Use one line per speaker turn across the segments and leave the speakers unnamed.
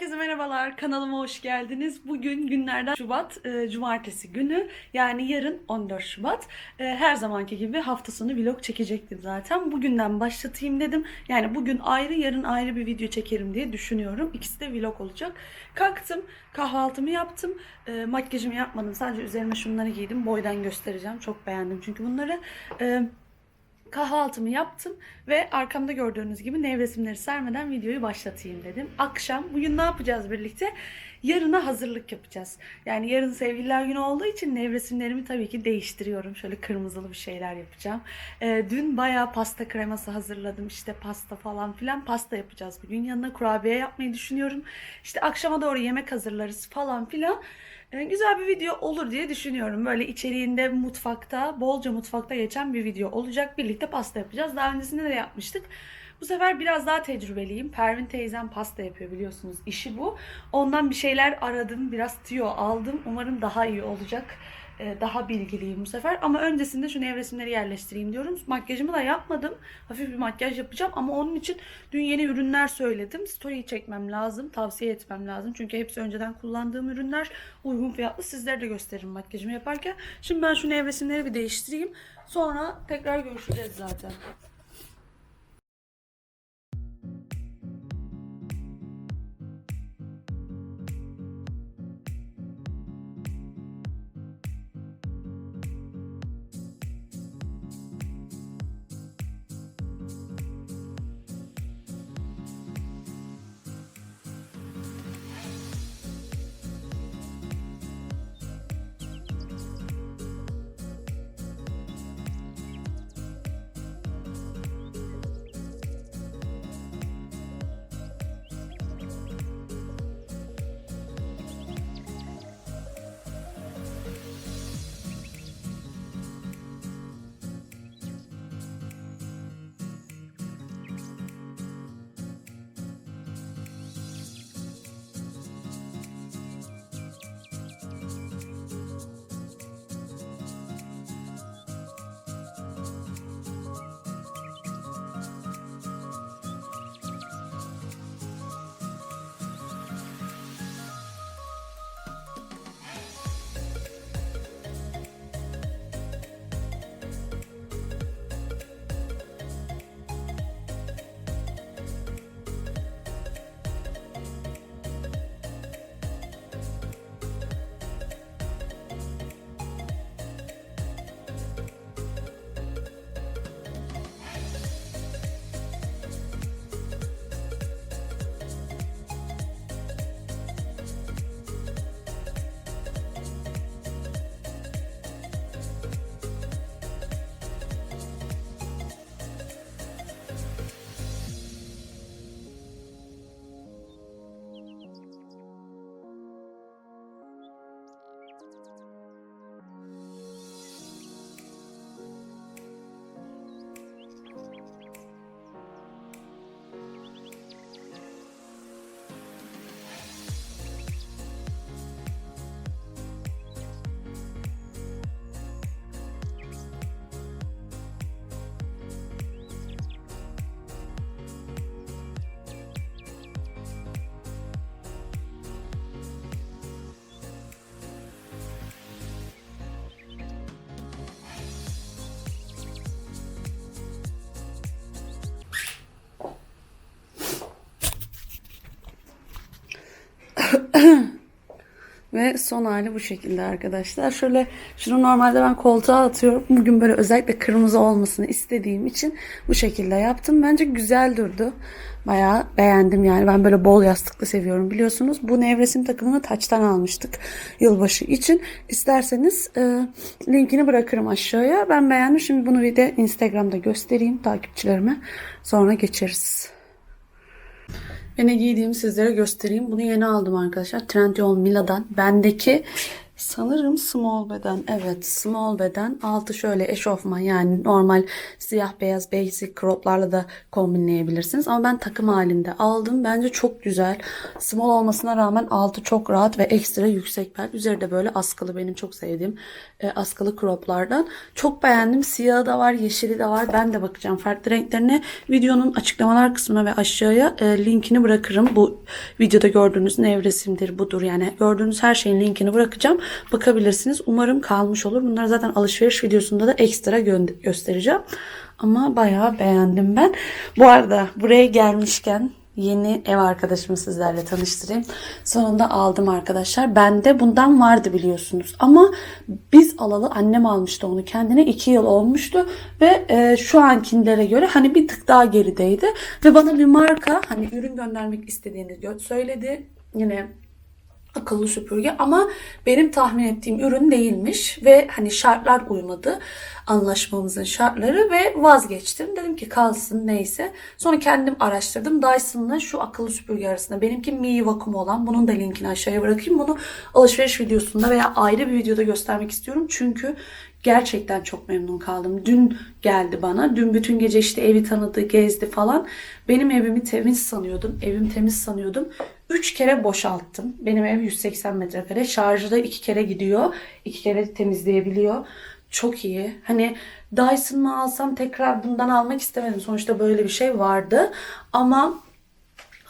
Herkese merhabalar. Kanalıma hoş geldiniz. Bugün günlerden Şubat, e, Cumartesi günü. Yani yarın 14 Şubat. E, her zamanki gibi hafta sonu vlog çekecektim zaten. Bugünden başlatayım dedim. Yani bugün ayrı, yarın ayrı bir video çekerim diye düşünüyorum. İkisi de vlog olacak. Kalktım, kahvaltımı yaptım. E, makyajımı yapmadım. Sadece üzerime şunları giydim. Boydan göstereceğim. Çok beğendim çünkü bunları. E, Kahvaltımı yaptım ve arkamda gördüğünüz gibi nevresimleri sermeden videoyu başlatayım dedim. Akşam bugün ne yapacağız birlikte? Yarına hazırlık yapacağız. Yani yarın sevgililer günü olduğu için nevresimlerimi tabii ki değiştiriyorum. Şöyle kırmızılı bir şeyler yapacağım. Ee, dün bayağı pasta kreması hazırladım. İşte pasta falan filan pasta yapacağız bugün. Yanına kurabiye yapmayı düşünüyorum. İşte akşama doğru yemek hazırlarız falan filan. Ee, Güzel bir video olur diye düşünüyorum. Böyle içeriğinde mutfakta, bolca mutfakta geçen bir video olacak. Birlikte pasta yapacağız. Daha öncesinde de yapmıştık. Bu sefer biraz daha tecrübeliyim. Pervin teyzem pasta yapıyor biliyorsunuz. İşi bu. Ondan bir şeyler aradım. Biraz tüyo aldım. Umarım daha iyi olacak. Ee, Daha bilgiliyim bu sefer. Ama öncesinde şu nevresimleri yerleştireyim diyorum. Makyajımı da yapmadım. Hafif bir makyaj yapacağım. Ama onun için dün yeni ürünler söyledim. Story çekmem lazım. Tavsiye etmem lazım. Çünkü hepsi önceden kullandığım ürünler. Uygun fiyatlı. Sizlere de gösteririm makyajımı yaparken. Şimdi ben şu nevresimleri bir değiştireyim. Sonra tekrar görüşeceğiz zaten. Ve son hali bu şekilde arkadaşlar. Şöyle şunu normalde ben koltuğa atıyorum. Bugün böyle özellikle kırmızı olmasını istediğim için bu şekilde yaptım. Bence güzel durdu. Bayağı beğendim yani. Ben böyle bol yastıklı seviyorum biliyorsunuz. Bu nevresim takımını taçtan almıştık yılbaşı için. İsterseniz e, linkini bırakırım aşağıya. Ben beğendim. Şimdi bunu bir de Instagram'da göstereyim takipçilerime. Sonra geçeriz. Ve ne giydiğimi sizlere göstereyim. Bunu yeni aldım arkadaşlar. Trendyol Mila'dan. Bendeki Sanırım small beden. Evet small beden. Altı şöyle eşofman yani normal siyah beyaz basic croplarla da kombinleyebilirsiniz. Ama ben takım halinde aldım. Bence çok güzel. Small olmasına rağmen altı çok rahat ve ekstra yüksek bel. Üzeri de böyle askılı benim çok sevdiğim e, askılı croplardan. Çok beğendim. Siyahı da var, yeşili de var. Ben de bakacağım farklı renklerine. Videonun açıklamalar kısmına ve aşağıya e, linkini bırakırım. Bu videoda gördüğünüz nevresimdir budur. Yani gördüğünüz her şeyin linkini bırakacağım. Bakabilirsiniz. Umarım kalmış olur. Bunları zaten alışveriş videosunda da ekstra gö- göstereceğim. Ama bayağı beğendim ben. Bu arada buraya gelmişken yeni ev arkadaşımı sizlerle tanıştırayım. Sonunda aldım arkadaşlar. Bende bundan vardı biliyorsunuz. Ama biz alalı annem almıştı onu kendine. 2 yıl olmuştu. Ve e, şu ankilere göre hani bir tık daha gerideydi. Ve bana bir marka hani ürün göndermek istediğini söyledi. Yine akıllı süpürge ama benim tahmin ettiğim ürün değilmiş ve hani şartlar uymadı anlaşmamızın şartları ve vazgeçtim. Dedim ki kalsın neyse. Sonra kendim araştırdım. Dyson'la şu akıllı süpürge arasında benimki Mi vakum olan bunun da linkini aşağıya bırakayım. Bunu alışveriş videosunda veya ayrı bir videoda göstermek istiyorum. Çünkü gerçekten çok memnun kaldım. Dün geldi bana. Dün bütün gece işte evi tanıdı, gezdi falan. Benim evimi temiz sanıyordum. Evim temiz sanıyordum. 3 kere boşalttım. Benim ev 180 metrekare. Şarjı da 2 kere gidiyor. 2 kere temizleyebiliyor. Çok iyi. Hani Dyson mı alsam tekrar bundan almak istemedim. Sonuçta böyle bir şey vardı. Ama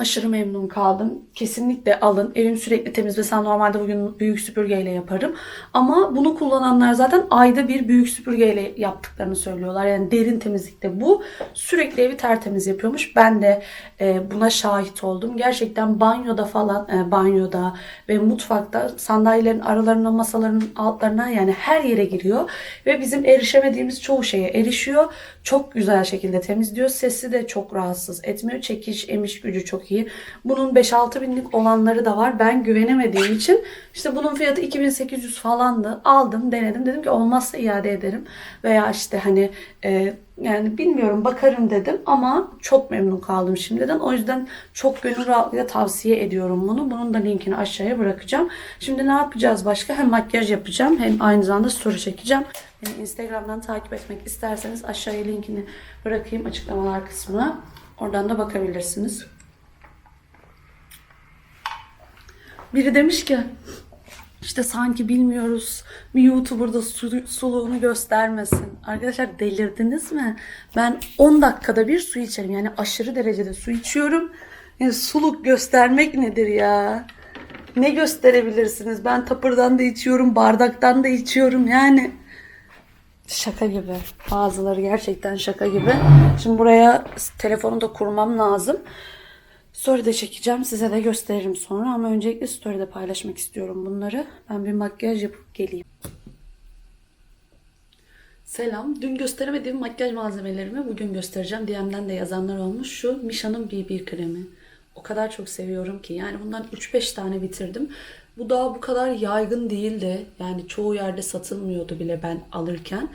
Aşırı memnun kaldım. Kesinlikle alın. Evim sürekli temiz ve sen normalde bugün büyük süpürgeyle yaparım. Ama bunu kullananlar zaten ayda bir büyük süpürgeyle yaptıklarını söylüyorlar. Yani derin temizlikte bu. Sürekli evi tertemiz yapıyormuş. Ben de e, buna şahit oldum. Gerçekten banyoda falan, e, banyoda ve mutfakta sandalyelerin aralarına, masaların altlarına yani her yere giriyor. Ve bizim erişemediğimiz çoğu şeye erişiyor. Çok güzel şekilde temizliyor. Sesi de çok rahatsız etmiyor. Çekiş, emiş gücü çok iyi. Bunun 5-6 binlik olanları da var. Ben güvenemediğim için işte bunun fiyatı 2800 falandı. Aldım, denedim. Dedim ki olmazsa iade ederim. Veya işte hani e, yani bilmiyorum bakarım dedim ama çok memnun kaldım şimdiden. O yüzden çok gönül rahatlığıyla tavsiye ediyorum bunu. Bunun da linkini aşağıya bırakacağım. Şimdi ne yapacağız başka? Hem makyaj yapacağım hem aynı zamanda story çekeceğim. Beni Instagram'dan takip etmek isterseniz aşağıya linkini bırakayım açıklamalar kısmına. Oradan da bakabilirsiniz. Biri demiş ki işte sanki bilmiyoruz bir YouTuber'da su, suluğunu göstermesin. Arkadaşlar delirdiniz mi? Ben 10 dakikada bir su içerim. Yani aşırı derecede su içiyorum. Yani suluk göstermek nedir ya? Ne gösterebilirsiniz? Ben tapırdan da içiyorum, bardaktan da içiyorum. Yani şaka gibi. Bazıları gerçekten şaka gibi. Şimdi buraya telefonu da kurmam lazım. Story'de çekeceğim. Size de gösteririm sonra. Ama öncelikle story'de paylaşmak istiyorum bunları. Ben bir makyaj yapıp geleyim. Selam. Dün gösteremediğim makyaj malzemelerimi bugün göstereceğim. DM'den de yazanlar olmuş. Şu Misha'nın BB kremi. O kadar çok seviyorum ki. Yani bundan 3-5 tane bitirdim. Bu daha bu kadar yaygın değildi. Yani çoğu yerde satılmıyordu bile ben alırken.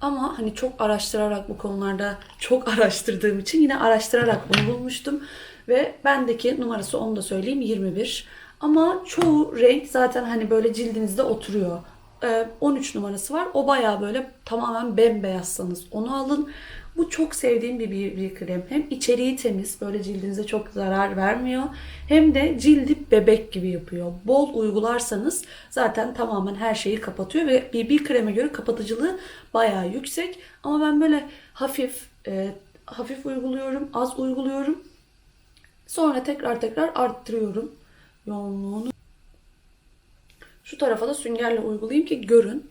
Ama hani çok araştırarak bu konularda çok araştırdığım için yine araştırarak bunu bulmuştum. Ve bendeki numarası onu da söyleyeyim 21. Ama çoğu renk zaten hani böyle cildinizde oturuyor. Ee, 13 numarası var. O baya böyle tamamen bembeyazsanız onu alın. Bu çok sevdiğim bir, bir krem. Hem içeriği temiz, böyle cildinize çok zarar vermiyor. Hem de cildi bebek gibi yapıyor. Bol uygularsanız zaten tamamen her şeyi kapatıyor ve bir kreme göre kapatıcılığı bayağı yüksek. Ama ben böyle hafif e, hafif uyguluyorum, az uyguluyorum. Sonra tekrar tekrar arttırıyorum yoğunluğunu. Şu tarafa da süngerle uygulayayım ki görün.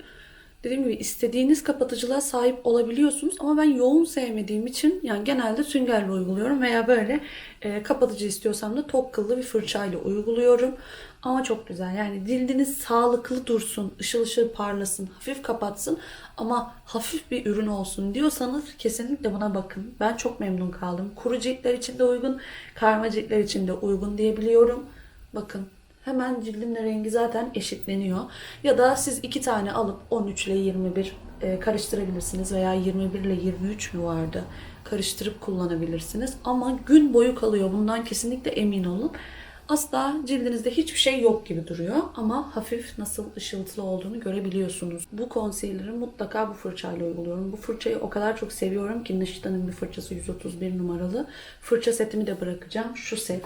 Dediğim gibi istediğiniz kapatıcılığa sahip olabiliyorsunuz ama ben yoğun sevmediğim için yani genelde süngerle uyguluyorum veya böyle e, kapatıcı istiyorsam da tok kıllı bir fırçayla uyguluyorum. Ama çok güzel yani cildiniz sağlıklı dursun, ışıl ışıl parlasın, hafif kapatsın ama hafif bir ürün olsun diyorsanız kesinlikle buna bakın. Ben çok memnun kaldım. Kuru ciltler için de uygun, karma ciltler için de uygun diyebiliyorum. Bakın Hemen cildimle rengi zaten eşitleniyor. Ya da siz iki tane alıp 13 ile 21 e, karıştırabilirsiniz veya 21 ile 23 mü vardı? Karıştırıp kullanabilirsiniz. Ama gün boyu kalıyor. Bundan kesinlikle emin olun. Asla cildinizde hiçbir şey yok gibi duruyor ama hafif nasıl ışıltılı olduğunu görebiliyorsunuz. Bu concealer'ı mutlaka bu fırçayla uyguluyorum. Bu fırçayı o kadar çok seviyorum ki Niştan'ın bir fırçası 131 numaralı. Fırça setimi de bırakacağım. Şu set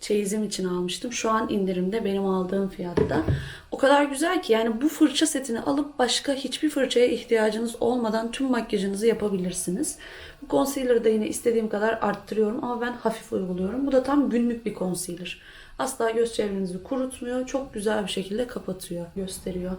çeyizim için almıştım. Şu an indirimde benim aldığım fiyatta. O kadar güzel ki yani bu fırça setini alıp başka hiçbir fırçaya ihtiyacınız olmadan tüm makyajınızı yapabilirsiniz. Bu concealer'ı da yine istediğim kadar arttırıyorum ama ben hafif uyguluyorum. Bu da tam günlük bir concealer. Asla göz çevrenizi kurutmuyor. Çok güzel bir şekilde kapatıyor, gösteriyor.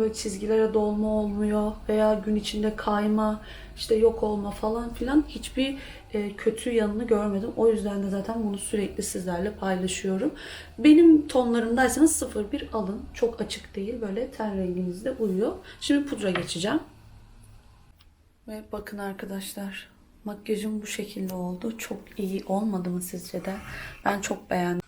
Böyle çizgilere dolma olmuyor veya gün içinde kayma, işte yok olma falan filan hiçbir e, kötü yanını görmedim. O yüzden de zaten bunu sürekli sizlerle paylaşıyorum. Benim tonlarımdaysanız 01 alın. Çok açık değil. Böyle ten renginizde uyuyor. Şimdi pudra geçeceğim. Ve bakın arkadaşlar makyajım bu şekilde oldu. Çok iyi olmadı mı sizce de? Ben çok beğendim.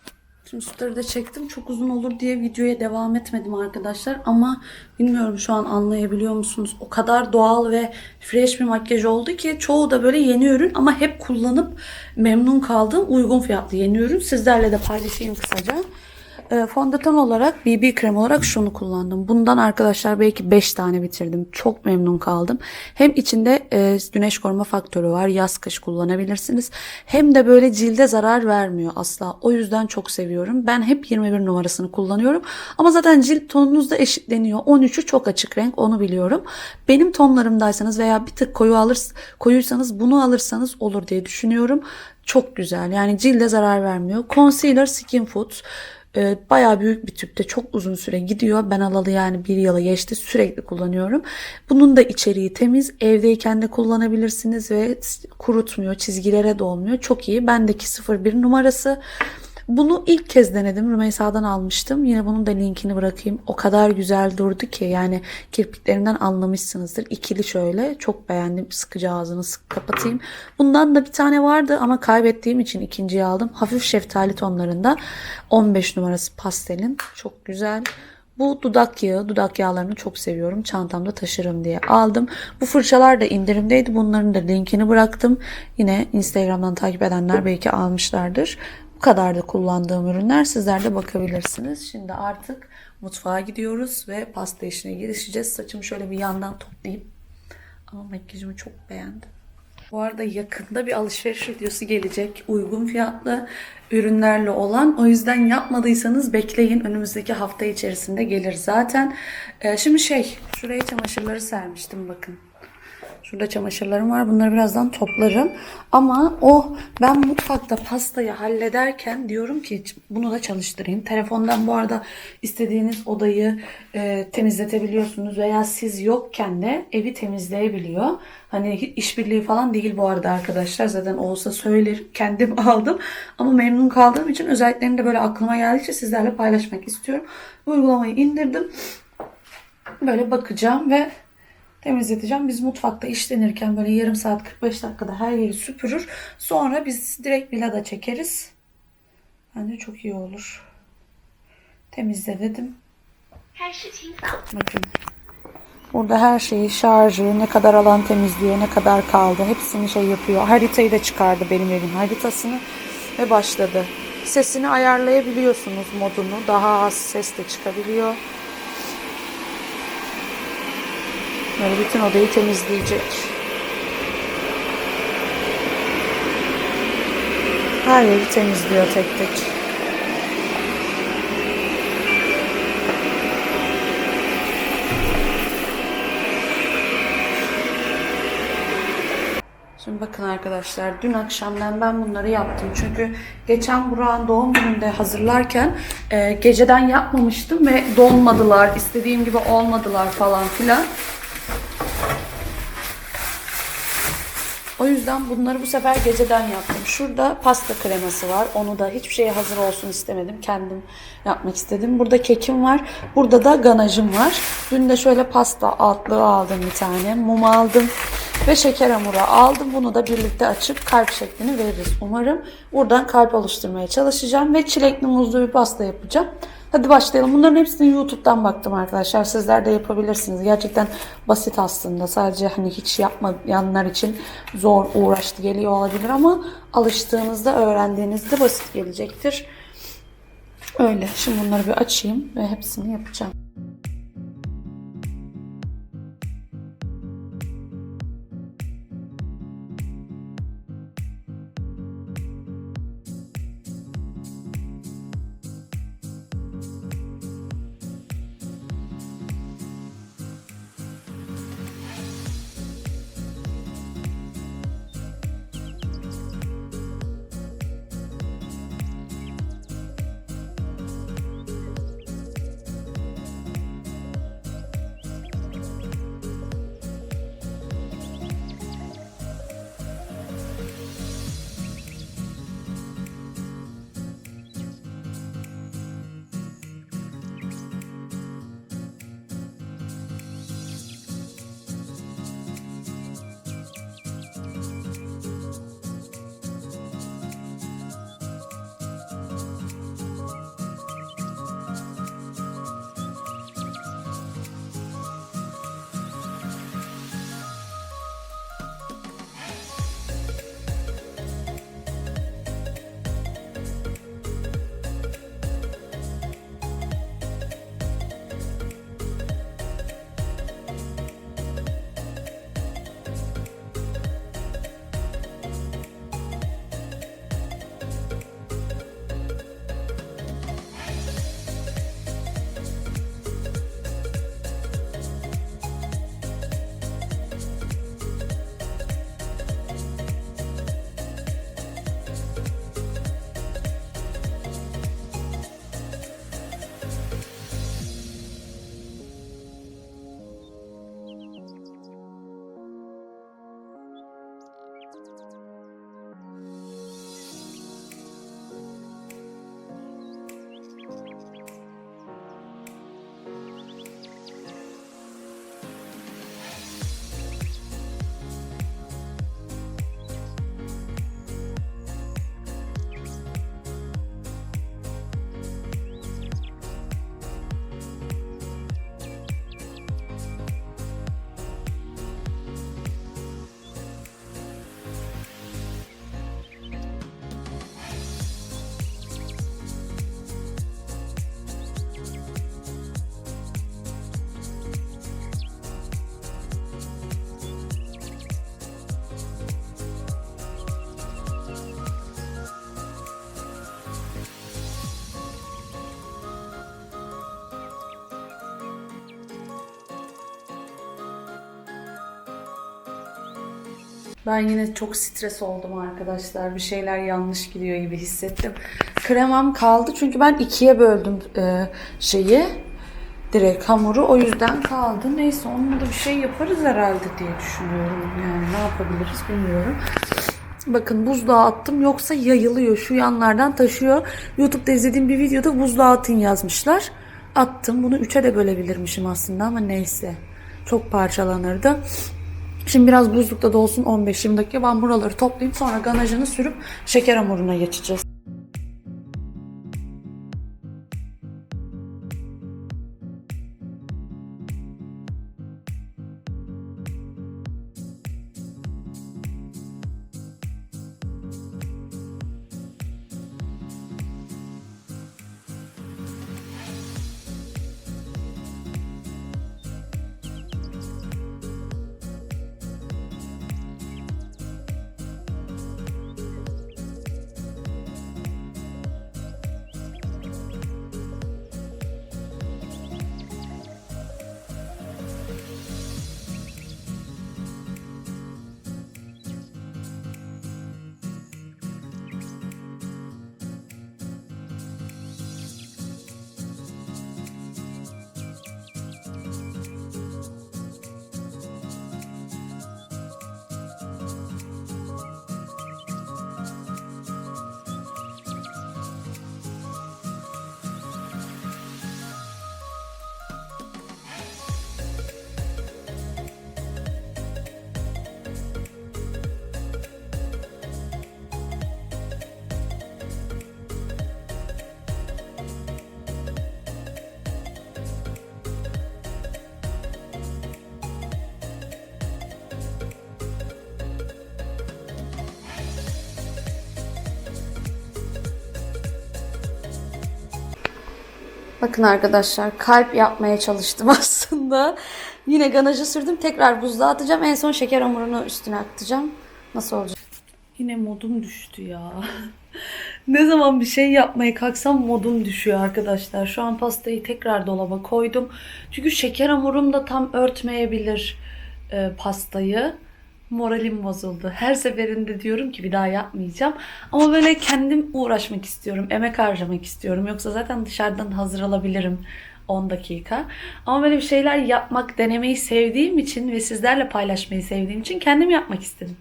Şimdi sütleri de çektim. Çok uzun olur diye videoya devam etmedim arkadaşlar. Ama bilmiyorum şu an anlayabiliyor musunuz? O kadar doğal ve fresh bir makyaj oldu ki çoğu da böyle yeni ürün ama hep kullanıp memnun kaldığım uygun fiyatlı yeni ürün. Sizlerle de paylaşayım kısaca. E, fondöten olarak BB krem olarak şunu kullandım. Bundan arkadaşlar belki 5 tane bitirdim. Çok memnun kaldım. Hem içinde e, güneş koruma faktörü var. Yaz kış kullanabilirsiniz. Hem de böyle cilde zarar vermiyor asla. O yüzden çok seviyorum. Ben hep 21 numarasını kullanıyorum. Ama zaten cilt tonunuz da eşitleniyor. 13'ü çok açık renk onu biliyorum. Benim tonlarımdaysanız veya bir tık koyu alır, koyuysanız bunu alırsanız olur diye düşünüyorum. Çok güzel. Yani cilde zarar vermiyor. Concealer Skin Foods. Ee, bayağı büyük bir tüpte çok uzun süre gidiyor. Ben alalı yani bir yıla geçti. Sürekli kullanıyorum. Bunun da içeriği temiz. Evdeyken de kullanabilirsiniz ve kurutmuyor. Çizgilere dolmuyor. Çok iyi. Bendeki 01 numarası. Bunu ilk kez denedim. Rümeysa'dan almıştım. Yine bunun da linkini bırakayım. O kadar güzel durdu ki yani kirpiklerimden anlamışsınızdır. İkili şöyle. Çok beğendim. Sıkıcı ağzını sık kapatayım. Bundan da bir tane vardı ama kaybettiğim için ikinciyi aldım. Hafif şeftali tonlarında. 15 numarası pastelin. Çok güzel. Bu dudak yağı, dudak yağlarını çok seviyorum. Çantamda taşırım diye aldım. Bu fırçalar da indirimdeydi. Bunların da linkini bıraktım. Yine Instagram'dan takip edenler belki almışlardır. Kadar da kullandığım ürünler. Sizler de bakabilirsiniz. Şimdi artık mutfağa gidiyoruz ve pasta işine girişeceğiz. Saçımı şöyle bir yandan toplayayım. Ama makyajımı çok beğendim. Bu arada yakında bir alışveriş videosu gelecek. Uygun fiyatlı ürünlerle olan. O yüzden yapmadıysanız bekleyin. Önümüzdeki hafta içerisinde gelir zaten. Ee, şimdi şey, şuraya çamaşırları sermiştim bakın. Şurada çamaşırlarım var. Bunları birazdan toplarım. Ama o ben mutfakta pastayı hallederken diyorum ki bunu da çalıştırayım. Telefondan bu arada istediğiniz odayı e, temizletebiliyorsunuz veya siz yokken de evi temizleyebiliyor. Hani işbirliği falan değil bu arada arkadaşlar. Zaten olsa söyler kendim aldım. Ama memnun kaldığım için özelliklerini de böyle aklıma geldikçe sizlerle paylaşmak istiyorum. Bu uygulamayı indirdim. Böyle bakacağım ve temizleteceğim. Biz mutfakta işlenirken böyle yarım saat 45 dakikada her yeri süpürür. Sonra biz direkt vilada çekeriz. Bence çok iyi olur. Temizle dedim. Bakın. Burada her şeyi şarjı, ne kadar alan temizliyor, ne kadar kaldı. Hepsini şey yapıyor. Haritayı da çıkardı benim evin haritasını ve başladı. Sesini ayarlayabiliyorsunuz modunu. Daha az ses de çıkabiliyor. Böyle bütün odayı temizleyecek. Her yeri temizliyor tek tek. Şimdi bakın arkadaşlar dün akşamdan ben bunları yaptım. Çünkü geçen Burak'ın doğum gününde hazırlarken e, geceden yapmamıştım ve dolmadılar. istediğim gibi olmadılar falan filan. O yüzden bunları bu sefer geceden yaptım. Şurada pasta kreması var. Onu da hiçbir şeye hazır olsun istemedim. Kendim yapmak istedim. Burada kekim var. Burada da ganajım var. Dün de şöyle pasta altlığı aldım bir tane. Mum aldım. Ve şeker hamuru aldım. Bunu da birlikte açıp kalp şeklini veririz umarım. Buradan kalp oluşturmaya çalışacağım. Ve çilekli muzlu bir pasta yapacağım. Hadi başlayalım. Bunların hepsini YouTube'dan baktım arkadaşlar. Sizler de yapabilirsiniz. Gerçekten basit aslında. Sadece hani hiç yapmayanlar için zor, uğraştı geliyor olabilir ama alıştığınızda, öğrendiğinizde basit gelecektir. Öyle. Şimdi bunları bir açayım ve hepsini yapacağım. Ben yine çok stres oldum arkadaşlar. Bir şeyler yanlış gidiyor gibi hissettim. Kremam kaldı çünkü ben ikiye böldüm e, şeyi. Direkt hamuru o yüzden kaldı. Neyse onunla da bir şey yaparız herhalde diye düşünüyorum. Yani ne yapabiliriz bilmiyorum. Bakın buzluğa attım yoksa yayılıyor. Şu yanlardan taşıyor. YouTube'da izlediğim bir videoda buzluğa atın yazmışlar. Attım. Bunu üçe de bölebilirmişim aslında ama neyse. Çok parçalanırdı. Şimdi biraz buzlukta dolsun 15-20 dakika. Ben buraları toplayayım sonra ganajını sürüp şeker hamuruna geçeceğiz. Bakın arkadaşlar kalp yapmaya çalıştım aslında. Yine ganajı sürdüm. Tekrar buzluğa atacağım. En son şeker hamurunu üstüne atacağım. Nasıl olacak? Yine modum düştü ya. ne zaman bir şey yapmaya kalksam modum düşüyor arkadaşlar. Şu an pastayı tekrar dolaba koydum. Çünkü şeker hamurum da tam örtmeyebilir e, pastayı. Moralim bozuldu. Her seferinde diyorum ki bir daha yapmayacağım. Ama böyle kendim uğraşmak istiyorum. Emek harcamak istiyorum. Yoksa zaten dışarıdan hazır alabilirim 10 dakika. Ama böyle bir şeyler yapmak, denemeyi sevdiğim için ve sizlerle paylaşmayı sevdiğim için kendim yapmak istedim.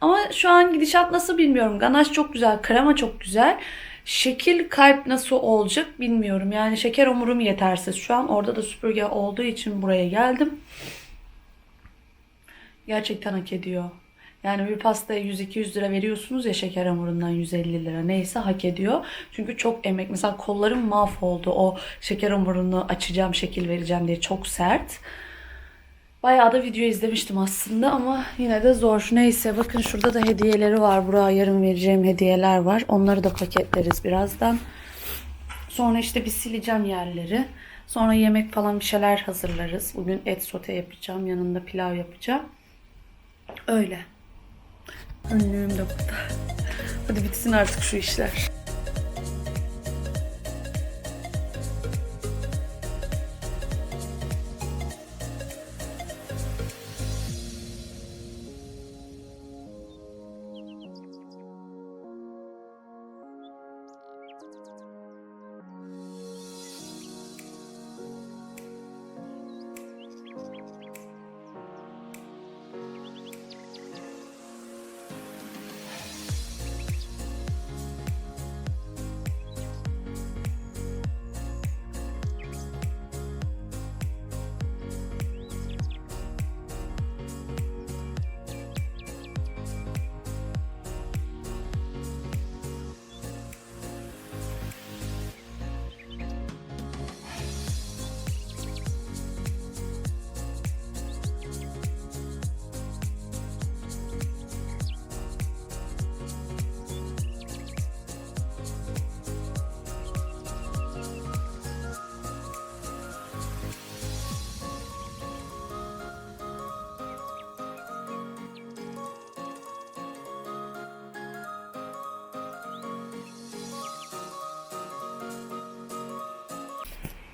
Ama şu an gidişat nasıl bilmiyorum. Ganaş çok güzel, krema çok güzel. Şekil kalp nasıl olacak bilmiyorum. Yani şeker hamurum yetersiz. Şu an orada da süpürge olduğu için buraya geldim. Gerçekten hak ediyor. Yani bir pastaya 100-200 lira veriyorsunuz ya şeker hamurundan 150 lira neyse hak ediyor. Çünkü çok emek. Mesela kollarım mahvoldu o şeker hamurunu açacağım şekil vereceğim diye çok sert. Bayağı da video izlemiştim aslında ama yine de zor. Neyse bakın şurada da hediyeleri var. Buraya yarın vereceğim hediyeler var. Onları da paketleriz birazdan. Sonra işte bir sileceğim yerleri. Sonra yemek falan bir şeyler hazırlarız. Bugün et sote yapacağım. Yanında pilav yapacağım. Öyle. Önlüğüm de burada. Hadi bitsin artık şu işler.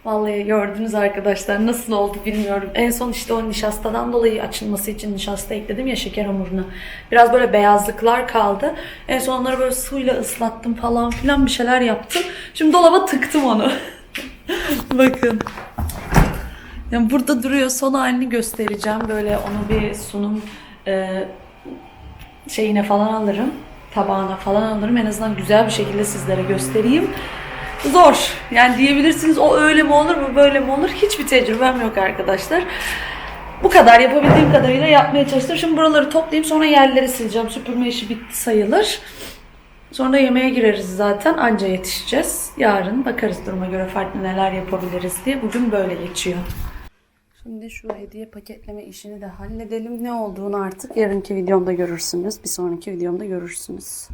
Vallahi gördünüz arkadaşlar nasıl oldu bilmiyorum. En son işte o nişastadan dolayı açılması için nişasta ekledim ya şeker hamuruna. Biraz böyle beyazlıklar kaldı. En son onları böyle suyla ıslattım falan filan bir şeyler yaptım. Şimdi dolaba tıktım onu. Bakın. Yani burada duruyor. Son halini göstereceğim. Böyle onu bir sunum e, şeyine falan alırım. Tabağına falan alırım. En azından güzel bir şekilde sizlere göstereyim. Zor. Yani diyebilirsiniz o öyle mi olur mu böyle mi olur? Hiçbir tecrübem yok arkadaşlar. Bu kadar yapabildiğim kadarıyla yapmaya çalıştım. Şimdi buraları toplayayım sonra yerleri sileceğim. Süpürme işi bitti sayılır. Sonra yemeğe gireriz zaten. Anca yetişeceğiz. Yarın bakarız duruma göre farklı neler yapabiliriz diye. Bugün böyle geçiyor. Şimdi şu hediye paketleme işini de halledelim. Ne olduğunu artık yarınki videomda görürsünüz. Bir sonraki videomda görürsünüz.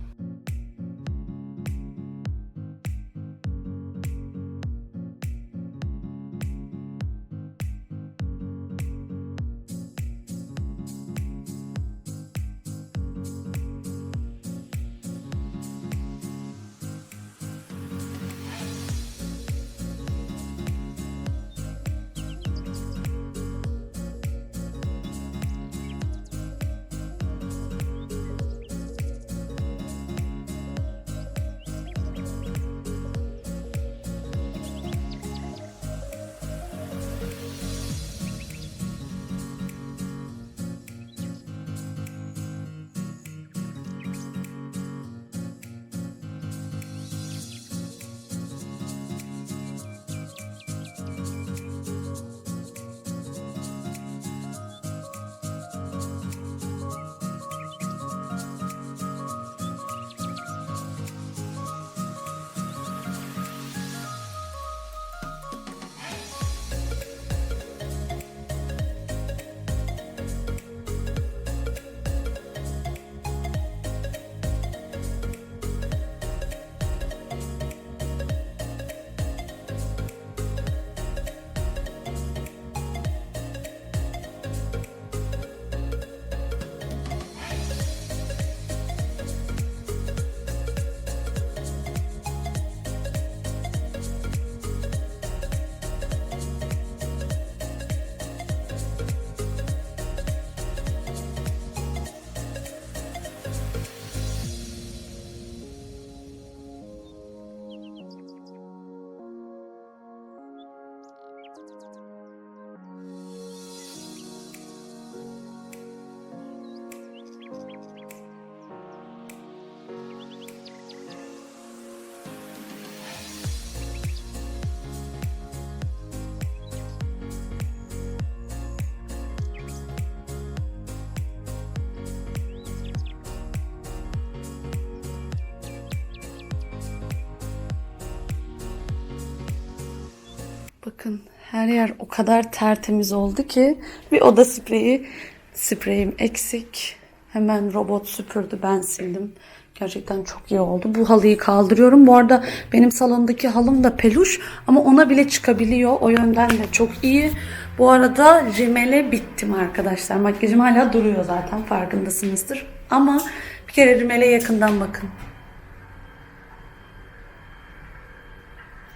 Bakın her yer o kadar tertemiz oldu ki bir oda spreyi spreyim eksik. Hemen robot süpürdü ben sildim. Gerçekten çok iyi oldu. Bu halıyı kaldırıyorum. Bu arada benim salondaki halım da peluş ama ona bile çıkabiliyor. O yönden de çok iyi. Bu arada rimele bittim arkadaşlar. Makyajım hala duruyor zaten farkındasınızdır. Ama bir kere rimele yakından bakın.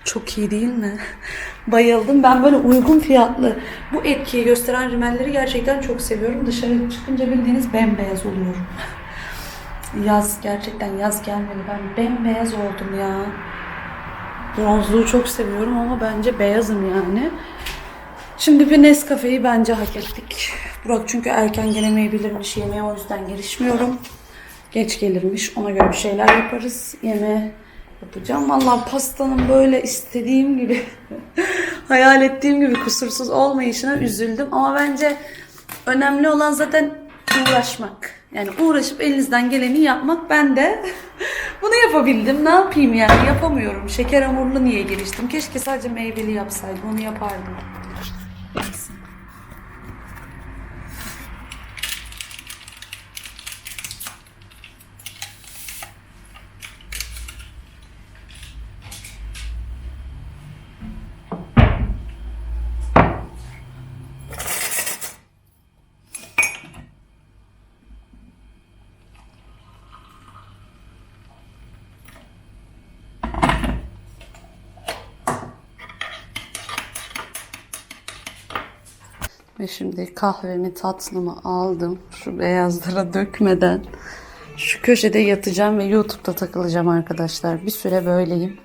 Çok iyi değil mi? Bayıldım. Ben böyle uygun fiyatlı bu etkiyi gösteren rimelleri gerçekten çok seviyorum. Dışarı çıkınca bildiğiniz bembeyaz oluyorum. Yaz gerçekten yaz gelmedi. Ben bembeyaz oldum ya. Bronzluğu çok seviyorum ama bence beyazım yani. Şimdi bir Nescafe'yi bence hak ettik. Burak çünkü erken gelemeyebilirmiş yemeğe o yüzden girişmiyorum. Geç gelirmiş ona göre bir şeyler yaparız. Yemeğe yapacağım. Vallahi pastanın böyle istediğim gibi hayal ettiğim gibi kusursuz olmayışına üzüldüm. Ama bence önemli olan zaten uğraşmak. Yani uğraşıp elinizden geleni yapmak. Ben de bunu yapabildim. Ne yapayım yani yapamıyorum. Şeker hamurlu niye giriştim? Keşke sadece meyveli yapsaydım. Onu yapardım. Ve şimdi kahvemi tatlımı aldım. Şu beyazlara dökmeden. Şu köşede yatacağım ve YouTube'da takılacağım arkadaşlar. Bir süre böyleyim.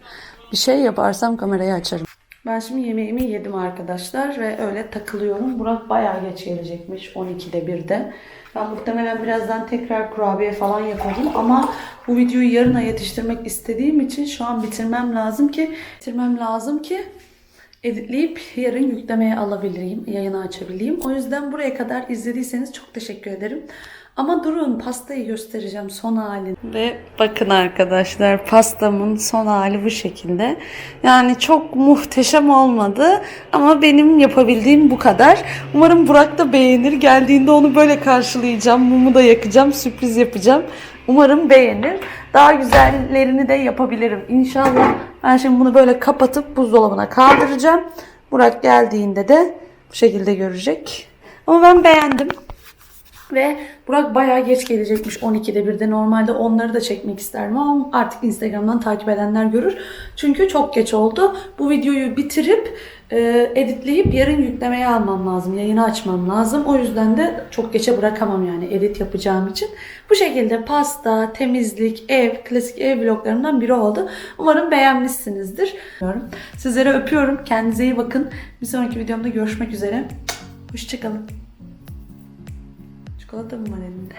Bir şey yaparsam kamerayı açarım. Ben şimdi yemeğimi yedim arkadaşlar ve öyle takılıyorum. Burak bayağı geç gelecekmiş 12'de 1'de. Ben muhtemelen birazdan tekrar kurabiye falan yaparım ama bu videoyu yarına yetiştirmek istediğim için şu an bitirmem lazım ki bitirmem lazım ki editleyip yarın yüklemeye alabileyim, yayını açabileyim. O yüzden buraya kadar izlediyseniz çok teşekkür ederim. Ama durun pastayı göstereceğim son halini. Ve bakın arkadaşlar pastamın son hali bu şekilde. Yani çok muhteşem olmadı ama benim yapabildiğim bu kadar. Umarım Burak da beğenir. Geldiğinde onu böyle karşılayacağım. Mumu da yakacağım, sürpriz yapacağım. Umarım beğenir. Daha güzellerini de yapabilirim inşallah. Ben şimdi bunu böyle kapatıp buzdolabına kaldıracağım. Burak geldiğinde de bu şekilde görecek. Ama ben beğendim. Ve Burak bayağı geç gelecekmiş 12'de birde. Normalde onları da çekmek isterdim ama artık Instagram'dan takip edenler görür. Çünkü çok geç oldu. Bu videoyu bitirip e, editleyip yarın yüklemeye almam lazım. Yayını açmam lazım. O yüzden de çok geçe bırakamam yani edit yapacağım için. Bu şekilde pasta, temizlik, ev, klasik ev vloglarından biri oldu. Umarım beğenmişsinizdir. Sizlere öpüyorum. Kendinize iyi bakın. Bir sonraki videomda görüşmek üzere. Hoşçakalın. Çikolata mı var elinde?